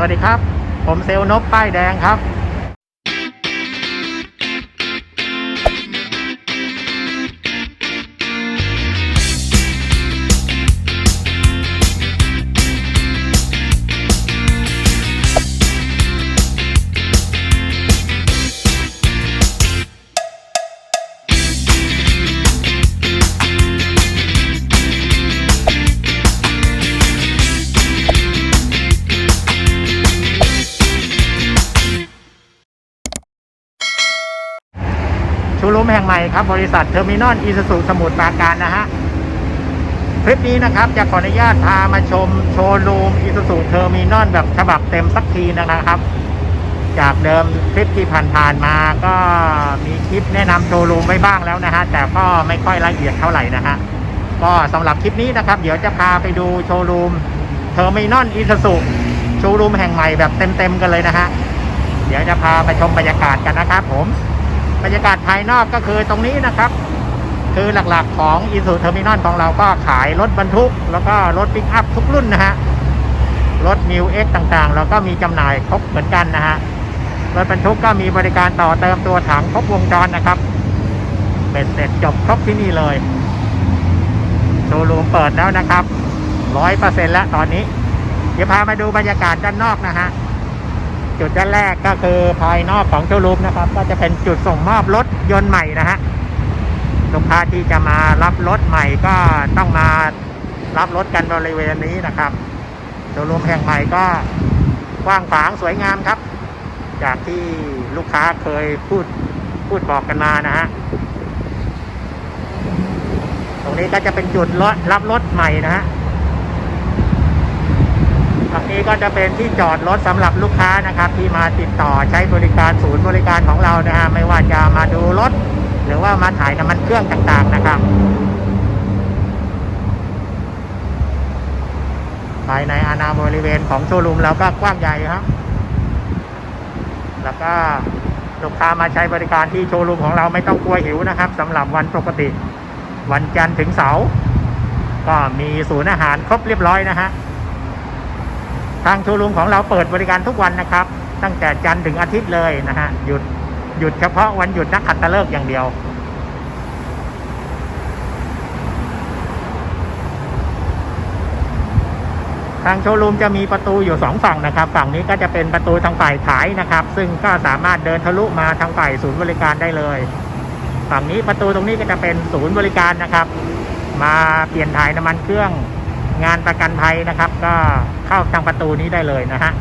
สวัสดีครับ ผมเซลลนบป้ายแดงครับ ครับ บริษัทเทอร์มินอลอีสสุสมุทรปราการนะฮะ คลิปนี้นะครับจะขออนุญาตพามาชมโชว์รูมอีสสุเทอร์มินอลแบบฉบับเต็มสักทีนะครับ จากเดิมคลิปที่ผ่านๆมาก็มีคลิปแนะนำโชว์รูมไว้บ้างแล้วนะฮะ แต่ก็ไม่ค่อยละเอียดเท่าไหร่นะฮะ ก็สำหรับคลิปนี้นะครับ เดี๋ยวจะพาไปดูโชว์รูมเทอร์มินอลอีสสุโชว์รูมแห่งใหม่แบบเต็มๆกันเลยนะฮะ เดี๋ยวจะพาไปชมบรรยากาศกันนะครับผม บรรยากาศภายนอกก็คือตรงนี้นะครับ คือหลักๆของอิน u ูเทอร์มินอลของเราก็ขายรถบรรทุก แล้วก็รถปิกอัพทุกรุ่นนะฮะรถ New X ต่างๆ เราก็มีจำหน่ายครบเหมือนกันนะฮะรถบรรทุกก็มีบริการต่อเติมตัวถังครบวงจรนะครับเป็นเสร็จจบครบที่นี่เลยโชว์รูมเปิดแล้วนะครับร้อยเปอร์เซ็นแล้วตอนนี้ เดี๋ยวพามาดูบรรยากาศด้านนอกนะฮะ จุดด้านแรกก็คือภายนอกของโชว์รูมนะครับ ก็จะเป็นจุดส่งมอบรถยนต์ใหม่นะฮะลูกค้าที่จะมารับรถใหม่ก็ต้องมารับรถกันบริเวณนี้นะครับโชว์รูมแห่งใหม่ก็กว้างขวางสวยงามครับ จากที่ลูกค้าเคยพูดพูดบอกกันมานะฮะตรงนี้ก็จะเป็นจุดรถรับรถใหม่นะฮะ ฝั่งนี้ก็จะเป็นที่จอดรถสำหรับลูกค้านะครับ ที่มาติดต่อใช้บริการศูนย์บริการของเรานะฮะไม่ว่าจะมาดูรถ หรือว่ามาถ่ายน้ำมันเครื่องต่างๆนะครับภายในอาณาบริเวณของโชว์รูมเราก็กว้างใหญ่ครับ แล้วก็ลูกค้ามาใช้บริการที่โชว์รูมของเราไม่ต้องกลัวหิวนะครับสำหรับวันปกติ วันจันทร์ถึงเสาร์ก็มีศูนย์อาหารครบเรียบร้อยนะฮะ ทางโชว์รูมของเราเปิดบริการทุกวันนะครับ ตั้งแต่จันทร์ถึงอาทิตย์เลยนะฮะหยุดหยุดเฉพาะวันหยุดนักขัตฤกษ์อย่างเดียว ทางโชว์รูมจะมีประตูอยู่สองฝั่งนะครับ ฝั่งนี้ก็จะเป็นประตูทางฝ่ายขายนะครับ ซึ่งก็สามารถเดินทะลุมาทางฝ่ายศูนย์บริการได้เลย ฝั่งนี้ประตูตรงนี้ก็จะเป็นศูนย์บริการนะครับ มาเปลี่ยนถ่ายน้ำมันเครื่อง งานประกันภัยนะครับ ก็เข้าทางประตูนี้ได้เลยนะฮะ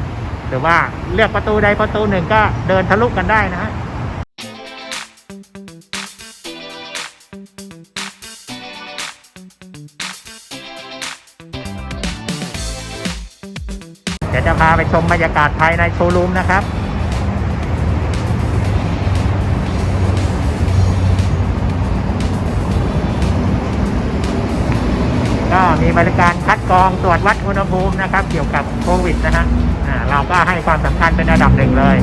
หรือว่าเลือกประตูใดประตูหนึ่งก็เดินทะลุกันได้นะฮะเดี๋ยวจะพาไปชมบรรยากาศภายในโชว์รูมนะครับ บริการคัดกรองตรวจวัดอุณหภูมินะครับ เกี่ยวกับโควิดนะฮะเราก็ให้ความสำคัญเป็นระดับหนึ่งเลย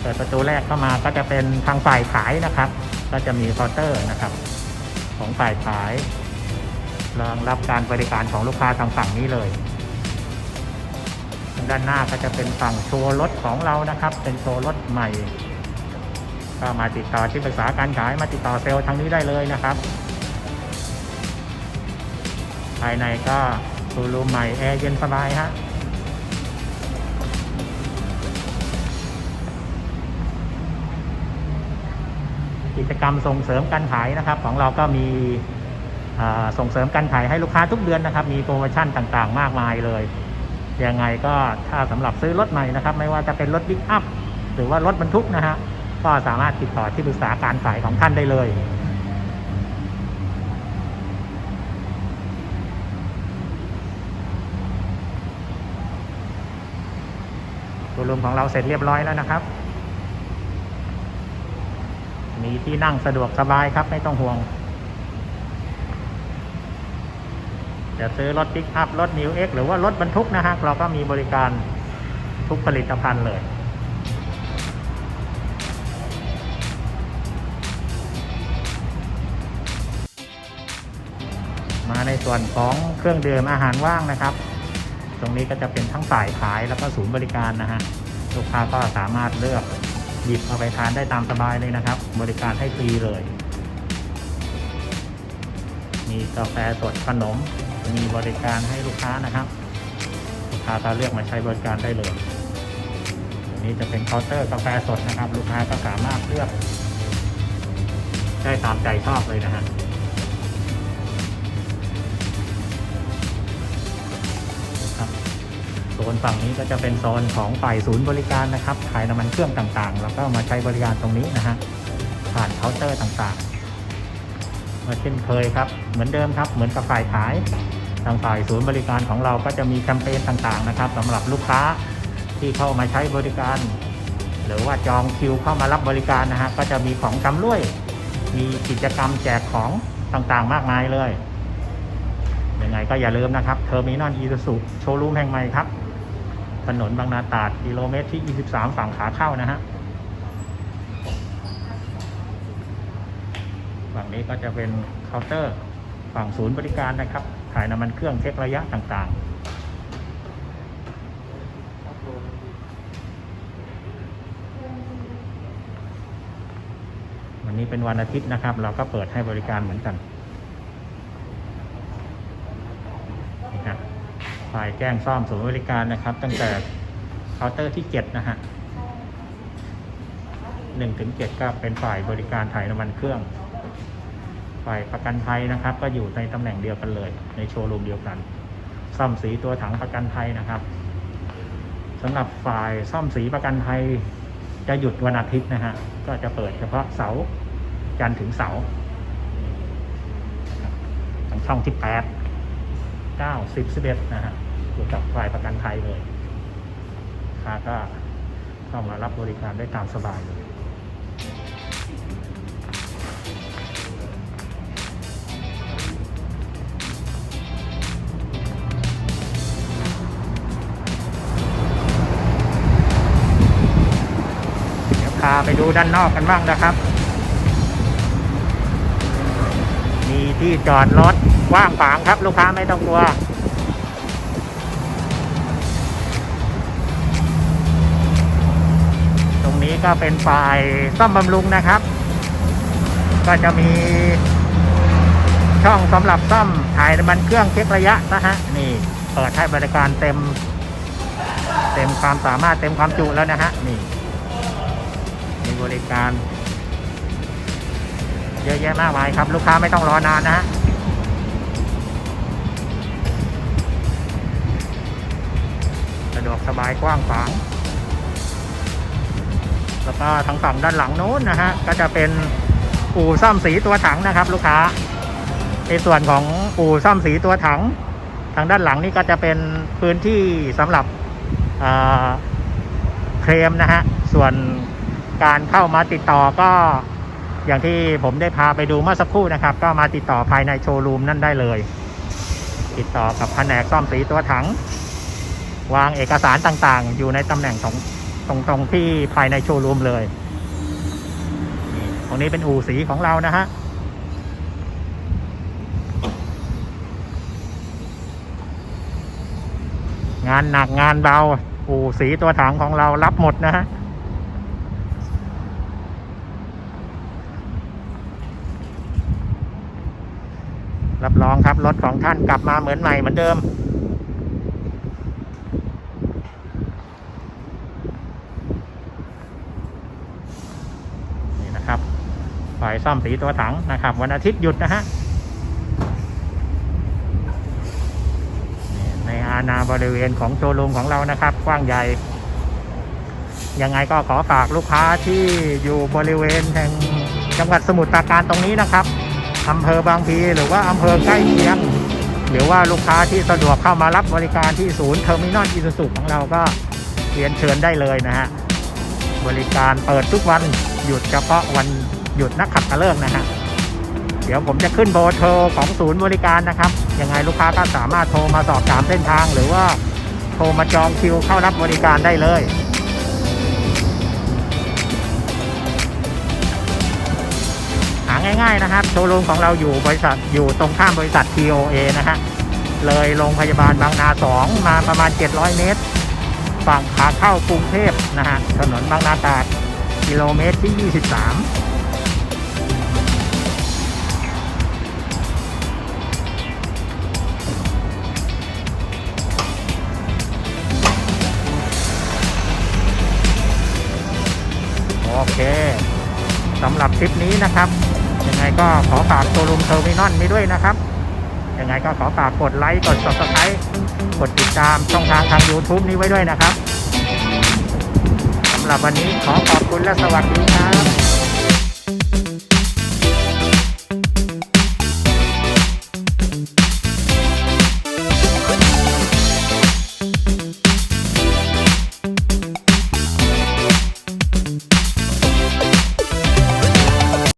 เปิดประตูแรกเข้ามาก็จะเป็นทางฝ่ายขายนะครับ ก็จะมีเคาน์เตอร์นะครับ ของฝ่ายขายรองรับการบริการของลูกค้าทางฝั่งนี้เลย ด้านหน้าก็จะเป็นฝั่งโชว์รถของเรานะครับ เป็นโชว์รถใหม่ ก็มาติดต่อที่ปรึกษาการขายมาติดต่อเซลล์ทางนี้ได้เลยนะครับ ภายในก็โชว์รูมใหม่แอร์เย็นสบายฮะกิจกรรมส่งเสริมการขายนะครับ ของเราก็มีส่งเสริมการขายให้ลูกค้าทุกเดือนนะครับ มีโปรโมชั่นต่างๆ มากมายเลย ยังไงก็ถ้าสำหรับซื้อรถใหม่นะครับ ไม่ว่าจะเป็นรถบิ๊กอัพหรือว่ารถบรรทุกนะฮะก็สามารถติดต่อที่ปรึกษาการขายของท่านได้เลยตัวรวมของเราเสร็จเรียบร้อยแล้วนะครับ มีที่นั่งสะดวกสบายครับไม่ต้องห่วง จะซื้อรถปิกอัพรถนิวเอ็กหรือว่ารถบรรทุกนะฮะเราก็มีบริการทุกผลิตภัณฑ์เลยมาในส่วนของเครื่องดื่มอาหารว่างนะครับ ตรงนี้ก็จะเป็นทั้งฝ่ายขายแล้วก็ศูนย์บริการนะฮะลูกค้าก็สามารถเลือกหยิบเอาไปทานได้ตามสบายเลยนะครับ บริการให้ฟรีเลย มีกาแฟสดขนม มีบริการให้ลูกค้านะครับลูกค้าก็เลือกมาใช้บริการได้เลยอันนี้จะเป็นเคาน์เตอร์กาแฟสดนะครับ ลูกค้าก็สามารถเลือก ได้ตามใจชอบเลยนะฮะโซนฝั่งนี้ก็จะเป็นโซนของฝ่ายศูนย์บริการนะครับขายน้ำมันเครื่องต่างๆ แล้วก็มาใช้บริการตรงนี้นะฮะผ่านเคาน์เตอร์ต่างๆ มาเช่นเคยครับ เหมือนเดิมครับ เหมือนกับฝ่ายขาย ทางฝ่ายศูนย์บริการของเราก็จะมีแคมเปญต่างๆนะครับสำหรับลูกค้าที่เข้ามาใช้บริการ หรือว่าจองคิวเข้ามารับบริการนะฮะก็จะมีของชำร่วย มีกิจกรรมแจกของต่างๆ มากมายเลยยังไงก็อย่าลืมนะครับเทอร์มินอลอีซูซุโชว์รูมแห่งใหม่ครับ ถนนบางนาตราดกิโลเมตรที่ 23 ฝั่งขาเข้านะฮะฝั่งนี้ก็จะเป็นเคาน์เตอร์ฝั่งศูนย์บริการนะครับ ถ่ายน้ำมันเครื่องเช็คระยะต่างๆ วันนี้เป็นวันอาทิตย์นะครับ เราก็เปิดให้บริการเหมือนกันนี่ฮะฝ่ายแจ้งซ่อมศูนย์บริการนะครับ ตั้งแต่เคาน์เตอร์ที่เจ็ดนะฮะหนึ่งถึงเจ็ดก็เป็นฝ่ายบริการถ่ายน้ำมันเครื่อง ฝ่ายประกันภัยนะครับ ก็อยู่ในตำแหน่งเดียวกันเลย ในโชว์รูมเดียวกัน ซ่อมสีตัวถังประกันภัยนะครับสำหรับฝ่ายซ่อมสีประกันภัยจะหยุดวันอาทิตย์นะฮะก็จะเปิดเฉพาะเสาร์จันทร์ถึงเสาร์ทางช่องที่แปดเก้าสิบสิบเอ็ดนะฮะอยู่กับฝ่ายประกันภัยเลยค้าก็เข้ามารับบริการได้ตามสบายเลย ไปดูด้านนอกกันบ้างนะครับ มีที่จอดรถกว้างขวางครับ ลูกค้าไม่ต้องกลัวตรงนี้ก็เป็นฝ่ายซ่อมบำรุงนะครับ ก็จะมีช่องสำหรับซ่อมถ่ายน้ำมันเครื่องเช็คระยะนะฮะนี่เปิดให้บริการเต็ม เต็มความสามารถเต็มความจุแล้วนะฮะนี่ บริการ เยอะแยะมากมายครับ ลูกค้าไม่ต้องรอนานนะฮะสะดวกสบายกว้างขวางแล้วก็ทางฝั่งด้านหลังโน้นนะฮะก็จะเป็นอู่ซ่อมสีตัวถังนะครับ ลูกค้า ในส่วนของอู่ซ่อมสีตัวถัง ทางด้านหลังนี่ก็จะเป็นพื้นที่สำหรับเคลมนะฮะส่วน การเข้ามาติดต่อก็อย่างที่ผมได้พาไปดูเมื่อสักครู่นะครับ ก็มาติดต่อภายในโชว์รูมนั่นได้เลย ติดต่อกับแผนกซ่อมสีตัวถัง วางเอกสารต่างๆ อยู่ในตำแหน่งของตรงตรงที่ภายในโชว์รูมเลยตรงนี้เป็นอู่สีของเรานะฮะงานหนักงานเบาอู่สีตัวถังของเรารับหมดนะฮะ รับรองครับรถของท่านกลับมาเหมือนใหม่เหมือนเดิม นี่นะครับฝ่ายซ่อมสีตัวถังนะครับ วันอาทิตย์หยุดนะฮะในอาณาบริเวณของโชว์รูมของเรานะครับ กว้างใหญ่ ยังไงก็ขอฝากลูกค้าที่อยู่บริเวณแห่งจังหวัดสมุทรปราการตรงนี้นะครับ อำเภอบางพีหรือว่าอำเภอใกล้เคียงหรือว่าลูกค้าที่สะดวกเข้ามารับบริการที่ศูนย์เทอร์มินอลอิสุสุของเราก็เรียนเชิญได้เลยนะฮะ บริการเปิดทุกวันหยุดเฉพาะวันหยุดนักขัตฤกษ์นะฮะ เดี๋ยวผมจะขึ้นเบอร์โทรของศูนย์บริการนะครับ ยังไงลูกค้าก็สามารถโทรมาสอบถามเส้นทาง หรือว่าโทรมาจองคิวเข้ารับบริการได้เลย ง่ายๆนะครับ โชว์รูมของเราอยู่บริษัทอยู่ตรงข้ามบริษัท TOA นะฮะ เลยโรงพยาบาลบางนา 2 มาประมาณ 700 เมตร ฝั่งขาเข้ากรุงเทพนะฮะ ถนนบางนาตราดกิโลเมตรที่ 23โอเคสำหรับคลิปนี้นะครับ ยังไงก็ขอฝากโชว์รูมเทอร์มินอลนี้ด้วยนะครับ ยังไงก็ขอฝากกดไลค์ กด subscribe กดติดตามช่องทางทาง YouTube นี้ไว้ด้วยนะครับสำหรับวันนี้ขอขอบคุณและสวัสดีครับ